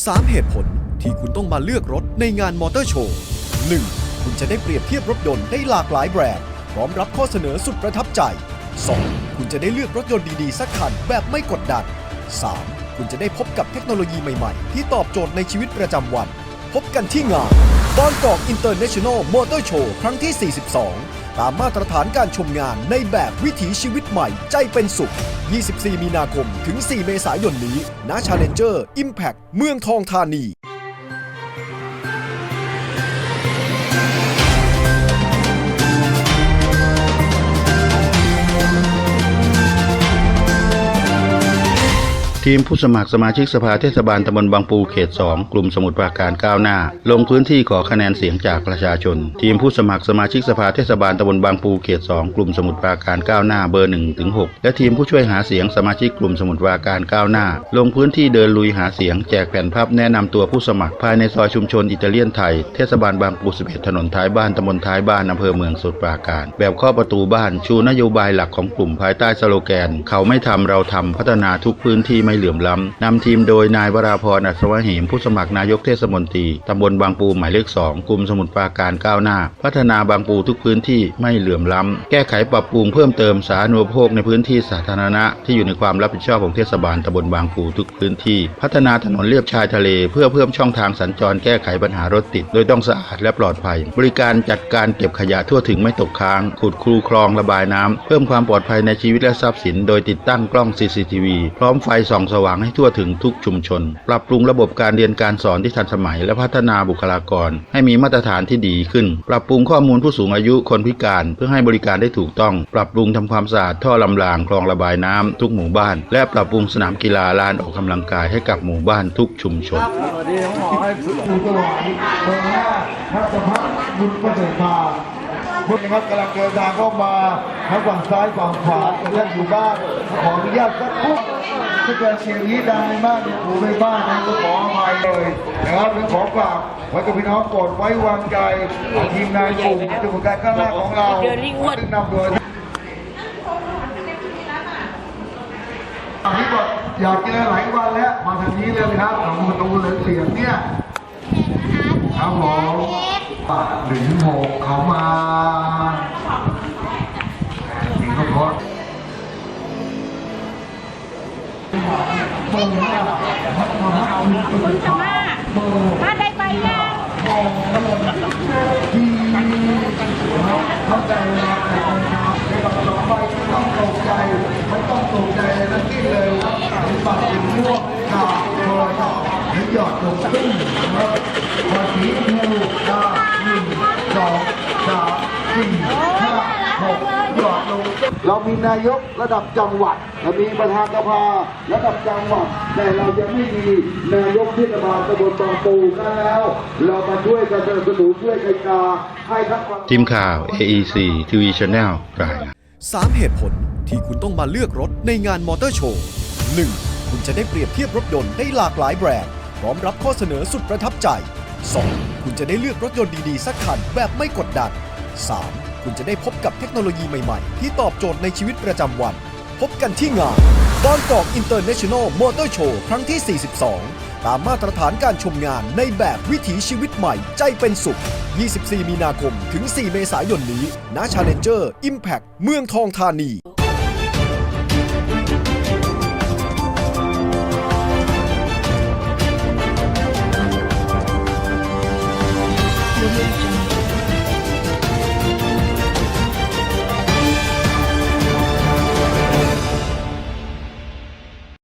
3 เหตุผลที่คุณต้องมาเลือกรถในงานมอเตอร์โชว์ 1. คุณจะได้เปรียบเทียบรถยนต์ได้หลากหลายแบรนด์ พร้อมรับข้อเสนอสุดประทับใจ 2. คุณจะได้เลือกรถยนต์ดีๆ สักคันแบบไม่กดดัน 3. คุณจะได้พบกับเทคโนโลยีใหม่ๆ ที่ตอบโจทย์ในชีวิตประจำวัน พบกันที่งานบางกอกอินเตอร์เนชั่นแนลมอเตอร์โชว์ครั้งที่ 42 ตามมาตรฐานการชมงานในแบบวิถีชีวิตใหม่ใจเป็นสุข 24 มีนาคมถึง 4 เมษายนนี้ณ Challenger Impact เมืองทองธานี ทีมผู้สมัครสมาชิกสภาเทศบาลตำบลบางปูเขต 2 กลุ่มสมุทรปราการก้าวหน้า ลงพื้นที่ขอคะแนนเสียงจากประชาชน ทีมผู้สมัครสมาชิกสภาเทศบาลตำบลบางปูเขต 2 กลุ่มสมุทรปราการก้าวหน้าเบอร์1ถึง6และทีมผู้ช่วยหาเสียงสมาชิกกลุ่มสมุทรปราการก้าวหน้า ลงพื้นที่เดินลุยหาเสียงแจกแผ่นพับแนะนำตัวผู้สมัครภายในซอยชุมชนอิตาเลียนไทยเทศบาลบางปู 11 ถนนท้ายบ้านตำบลท้ายบ้านอำเภอเมืองสมุทรปราการ แบบข้อประตูบ้านชูนโยบายหลักของกลุ่มภายใต้สโลแกน เขาไม่ทำเราทำพัฒนาทุกพื้นที่ไม่เหลื่อมล้ำนำทีมโดยนายวราพรอัศวะเหมผู้สมัครนายกเทศมนตรีตำบลบางปูหมายเลขสองกลุ่มสมุทรปราการก้าวหน้า พัฒนาบางปูทุกพื้นที่ไม่เหลื่อมล้ำ แก้ไขปรับปรุงเพิ่มเติมสาธารณูปโภคในพื้นที่สาธารณะ ที่อยู่ในความรับผิดชอบของเทศบาลตำบลบางปูทุกพื้นที่ พัฒนาถนนเลียบชายทะเล เพื่อเพิ่มช่องทางสัญจรแก้ไขปัญหารถติด โดยต้องสะอาดและปลอดภัย บริการจัดการเก็บขยะทั่วถึงไม่ตกค้าง ขุดคูคลองระบายน้ำเพิ่มความปลอดภัยในชีวิตและทรัพย์สิน โดยติดตั้งกล้อง CCTV พร้อมไฟส่องสว่างให้ทั่วถึงทุกชุมชน ปรับปรุงระบบการเรียนการสอนที่ทันสมัย และพัฒนาบุคลากร ให้มีมาตรฐานที่ดีขึ้น ปรับปรุงข้อมูลผู้สูงอายุคนพิการ เพื่อให้บริการได้ถูกต้อง ปรับปรุงทำความสะอาดท่อลำรางคลองระบายน้ำทุกหมู่บ้าน และปรับปรุงสนามกีฬาลานออกกำลังกายให้กับหมู่บ้านทุกชุมชนสวัสดีหมอให้สุขูสว่างเบอร์ห้าทัศพัฒน์บุญประเสริฐพาคุณครับกำลังเดินทางเข้ามา ทั้งฝั่งซ้ายฝั่งขวาท่านอยู่บ้านขออนุญาตสักปุ๊บถ้าเกิดเสียงนี้ดังมากเนี่ยอยู่ในบ้านนะก็ขออภัยเลยนะครับและขอฝากไว้กับพี่น้องโปรดไว้วางใจทีมงานกลุ่มสมุทรการก้าวหน้าของเราซึ่งนำโดยอันนี้บอกอยากกินหลายวันแล้วมาทางนี้เลยนะครับของประตูเหลืองเสียงเนี่ยครับผมปากหนึ่งหกเขามา คุณจะมามาได้ไปยังที่เข้าใจนะครับในบางสองใบไม่ต้องตกใจไม่ต้งใจเลยนะที่เลยเป็นปากเป็นม่วงขาวโทรศัพท์ให้หยอดลงขึ้น เรามีนายกระดับจังหวัดเรามีประธานสภาระดับจังหวัด แต่เรายังไม่มีนายกเทศบาลตำบลบางปูกันแล้ว เรามาช่วยกันสนับสนุนช่วยกันกาให้ทั้งความทีมข่าว AEC TV Channel รายงาน3เหตุผลที่คุณต้องมาเลือกรถในงานมอเตอร์โชว์ 1. คุณจะได้เปรียบเทียบรถยนต์ได้หลากหลายแบรนด์พร้อมรับข้อเสนอสุดประทับใจ 2. คุณจะได้เลือกรถยนต์ดีๆ สักคันแบบไม่กดดัน 3. คุณจะได้พบกับเทคโนโลยีใหม่ๆ ที่ตอบโจทย์ในชีวิตประจำวัน พบกันที่งานบางกอกอินเตอร์เนชั่นแนลมอเตอร์โชว์ครั้งที่ 42 ตามมาตรฐานการชมงานในแบบวิถีชีวิตใหม่ใจเป็นสุข 24 มีนาคมถึง 4 เมษายนนี้ณชาเลนเจอร์ Impact เมืองทองธานี